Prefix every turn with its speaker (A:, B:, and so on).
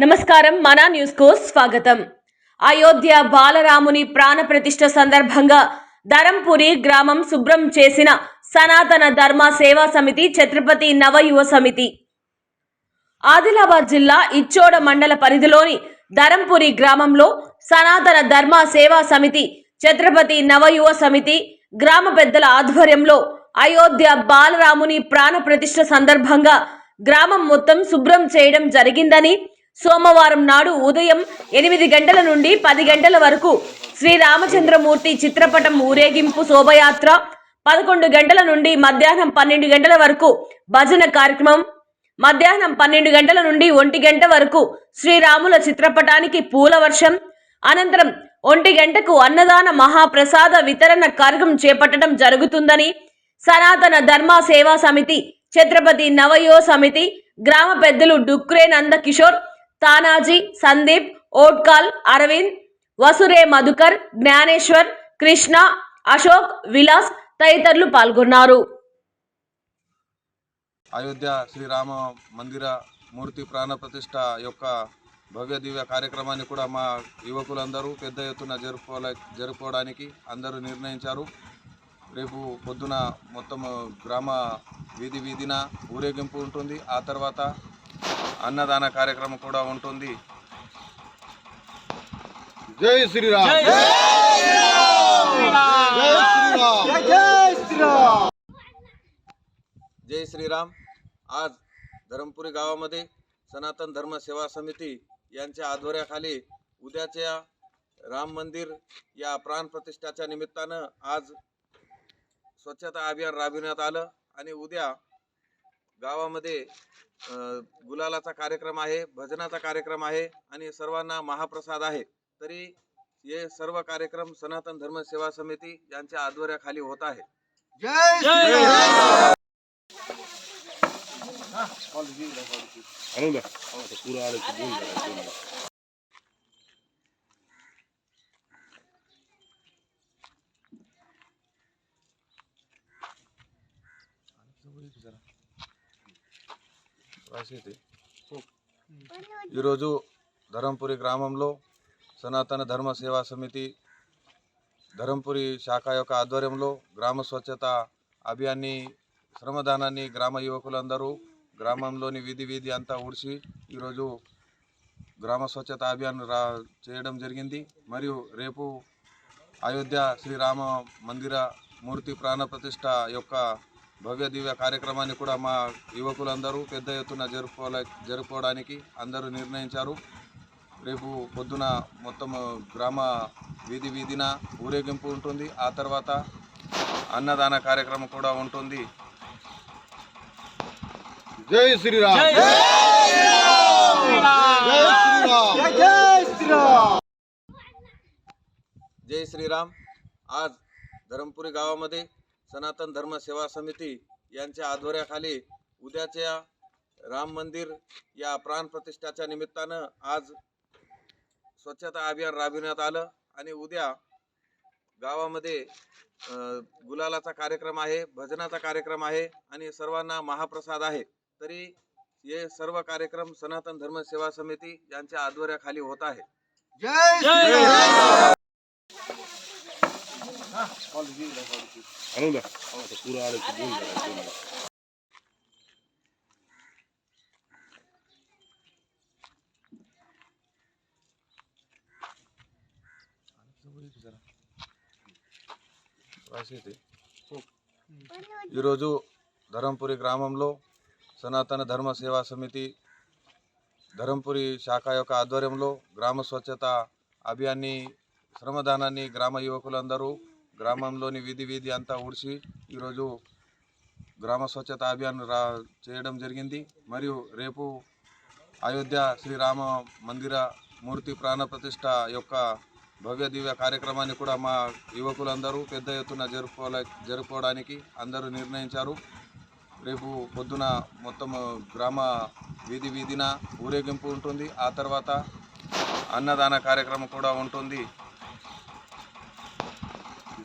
A: నమస్కారం మన న్యూస్కు స్వాగతం. అయోధ్య బాలరాముని ప్రాణ ప్రతిష్ఠ సందర్భంగా ధరంపురి గ్రామం శుభ్రం చేసిన సనాతన ధర్మ సేవా సమితి ఛత్రపతి నవయువ సమితి. ఆదిలాబాద్ జిల్లా ఇచ్చోడ మండల పరిధిలోని ధరంపురి గ్రామంలో సనాతన ధర్మ సేవా సమితి ఛత్రపతి నవయువ సమితి గ్రామ పెద్దల ఆధ్వర్యంలో అయోధ్య బాలరాముని ప్రాణ ప్రతిష్ఠ సందర్భంగా గ్రామం మొత్తం శుభ్రం చేయడం జరిగిందని సోమవారం నాడు ఉదయం ఎనిమిది గంటల నుండి పది గంటల వరకు శ్రీరామచంద్రమూర్తి చిత్రపటం ఊరేగింపు శోభయాత్ర పదకొండు గంటల నుండి మధ్యాహ్నం పన్నెండు గంటల వరకు భజన కార్యక్రమం మధ్యాహ్నం పన్నెండు గంటల నుండి ఒంటి గంట వరకు శ్రీరాముల చిత్రపటానికి పూల వర్షం అనంతరం ఒంటి గంటకు అన్నదాన మహాప్రసాద వితరణ కార్యక్రమం చేపట్టడం జరుగుతుందని సనాతన ధర్మ సేవా సమితి ఛత్రపతి నవయో సమితి గ్రామ పెద్దలు డుక్రే నందకిషోర్ తానాజీ సందీప్ ఓట్కాల్ అరవింద్ వసురే మధుకర్ జ్ఞానేశ్వర్ కృష్ణ అశోక్ విలాస్ తదితరులు పాల్గొన్నారు.
B: అయోధ్య శ్రీరామ మందిర మూర్తి ప్రాణ ప్రతిష్ట యొక్క భవ్య దివ్య కార్యక్రమాన్ని కూడా మా యువకులందరూ పెద్ద ఎత్తున జరుపుకోలే జరుపుకోవడానికి అందరూ నిర్ణయించారు. రేపు పొద్దున మొత్తం గ్రామ వీధి వీధిన ఊరేగింపు ఉంటుంది. ఆ తర్వాత అన్నదాన కార్యక్రమం కూడా ఉంటుంది
C: జై శ్రీరామ్ జై శ్రీరామ్ జై శ్రీరామ్
B: जय श्रीराम आज धरमपुरी गावामध्ये सनातन धर्म सेवा समिती यांच्या आध्वर्याखाली उद्याच्या राम मंदिर या प्राण प्रतिष्ठाच्या निमित्तानं आज स्वच्छता अभियान राबविण्यात आलं आणि उद्या गावामध्ये गुलालाचा कार्यक्रम आहे भजनाचा कार्यक्रम आहे आणि सर्वांना महाप्रसाद आहे. तरी हे सर्व कार्यक्रम सनातन धर्म सेवा समिती यांच्या आध्वर्याखाली होत आहे. రాసేది ఈరోజు ధరంపురి గ్రామంలో సనాతన ధర్మ సేవా సమితి ధరంపురి శాఖ యొక్క ఆధ్వర్యంలో గ్రామ స్వచ్ఛత అభియాన్ని శ్రమదానాన్ని గ్రామ యువకులందరూ గ్రామంలోని వీధి వీధి అంతా ఊడ్చి ఈరోజు గ్రామ స్వచ్ఛత అభియాన్ రా చేయడం జరిగింది. మరియు రేపు అయోధ్య శ్రీరామ మందిర మూర్తి ప్రాణ ప్రతిష్ట యొక్క భవ్య దివ్య కార్యక్రమాన్ని కూడా మా యువకులందరూ పెద్ద ఎత్తున జరుపుకోలే జరుపుకోవడానికి అందరూ నిర్ణయించారు రేపు పొద్దున మొత్తం గ్రామ వీధి వీధిన ఊరేగింపు ఉంటుంది ఆ తర్వాత అన్నదాన కార్యక్రమం కూడా ఉంటుంది
C: జై శ్రీరామ్ జై శ్రీరామ్ జై శ్రీరామ్
B: जय श्रीराम आज धरमपुरी गावामध्ये सनातन धर्म सेवा समिती यांच्या आधोऱ्याखाली उद्याच्या राम मंदिर या प्राण प्रतिष्ठाच्या निमित्तानं आज स्वच्छता अभियान राबविण्यात आलं आणि उद्या गावामध्ये गुलालाचा कार्यक्रम आहे भजनाचा कार्यक्रम आहे आणि सर्वांना महाप्रसाद आहे. तरी हे सर्व कार्यक्रम सनातन धर्म सेवा समिती यांच्या आध्वर्याखाली होत आहे. जय ఈరోజు ధరంపురి గ్రామంలో సనాతన ధర్మ సేవా సమితి ధరంపురి శాఖ యొక్క ఆధ్వర్యంలో గ్రామ స్వచ్ఛత అభియాన్ని శ్రమదానాన్ని గ్రామ యువకులందరూ గ్రామంలోని వీధి వీధి అంతా ఊడ్చి ఈరోజు గ్రామ స్వచ్ఛత అభియాన్ రా చేయడం జరిగింది. మరియు రేపు అయోధ్య శ్రీరామ మందిర మూర్తి ప్రాణ ప్రతిష్ట యొక్క భవ్య దివ్య కార్యక్రమాన్ని కూడా మా యువకులందరూ పెద్ద ఎత్తున జరుపుకోలే జరుపుకోవడానికి అందరూ నిర్ణయించారు. రేపు పొద్దున మొత్తం గ్రామ వీధి వీధిన ఊరేగింపు ఉంటుంది. ఆ తర్వాత అన్నదాన కార్యక్రమం కూడా ఉంటుంది.